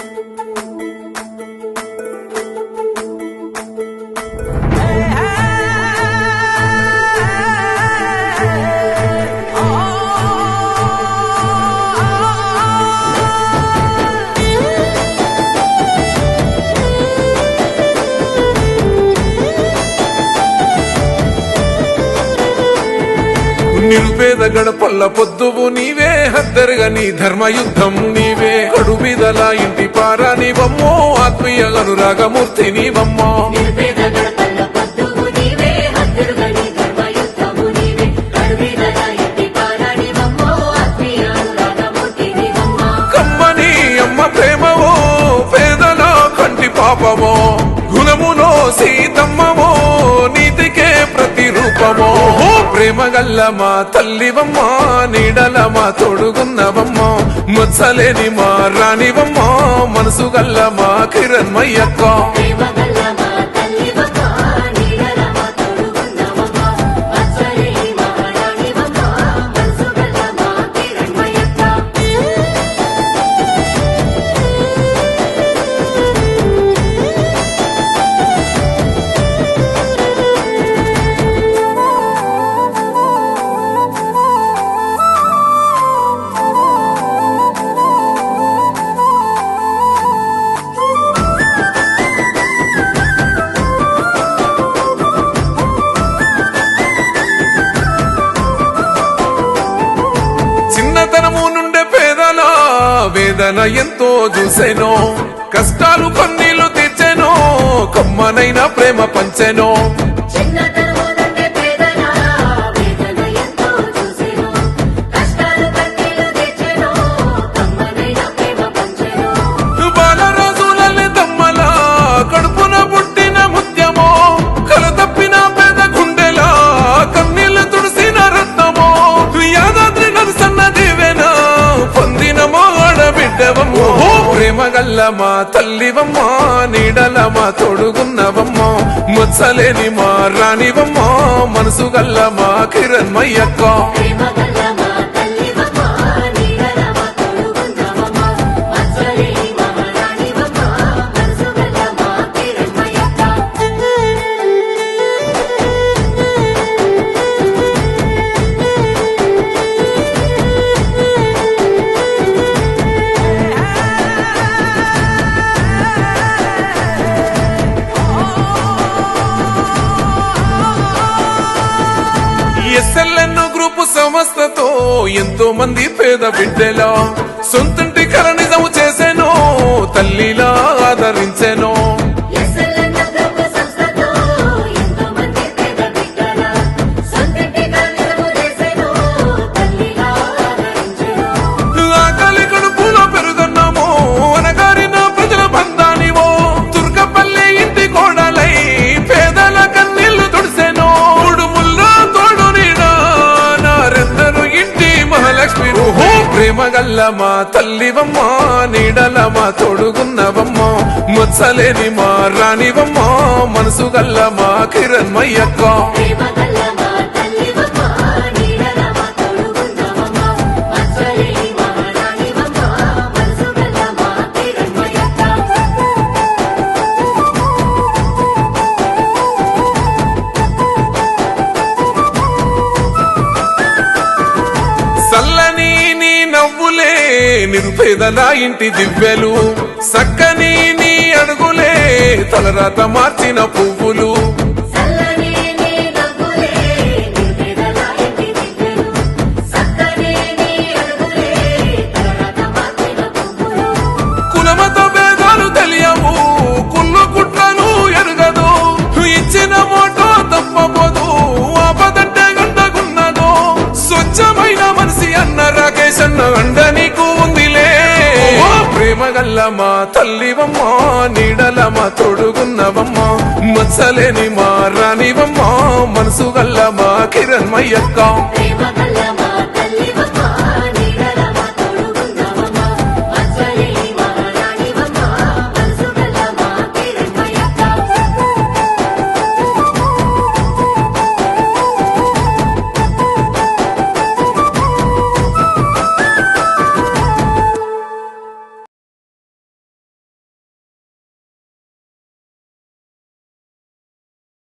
Thank you. నిరుపేద గడపల్ల పొద్దువు నీవే హద్దరుగా నీ ధర్మ యుద్ధం నీవే కడుబిదల ఇంటి పారా నీవమ్మో ఆత్మీయ అనురాగమూర్తి నీవమ్మో. కమ్మని అమ్మ ప్రేమవో పేదల కంటి పాపమో. గుణములో సీతమ్మవో నీతికే ప్రతిరూపమో. ఓ మా తల్లివమ్మ నీడల మా తోడుగున్నవమ్మ ముచ్చలేని మా రాణివమ్మ మనసు గల్ల మా కిరణ్మయ్యక్క వేదన ఎంతో చూసెనో కష్టాలు కొన్నీళ్ళు తీర్చెనో కమ్మనైన ప్రేమ పంచెనో. ప్రేమ మా తల్లివమ్మ నీడల మా తోడుగున్నవమ్మ ముచ్చలేని మా రాణివమ్మ మనసు గల్లమా కిరణ్మయ్యక్క. సంస్థతో ఎంతో మంది పేద బిడ్డలా సొంతంటి కల నిజము చేసెనో తల్లిలా ఆదరించెనో. కల్లమా తల్లివమ్మా నీడలమా తల్లివమ్మ నీడల మా తోడుగున్నవమ్మ ముచ్చలేని మా రాణివమ్మ మనసు కల్లమా కిరణ్మయ్యక్క. నిరుపేదల ఇంటి దివ్యలు సక్కని నీ అడుగులే తలరాత మార్చిన పువ్వులు. అండ నీకు ఉందిలే ఓ ప్రేమ గల్ల మా తల్లివమ్మ నీడల మా తోడుగున్నవమ్మ మచ్చలేని మా రాణివమ్మ మనసు గల్ల కిరణ్మయ్యక్క. ప్రేమగల్ల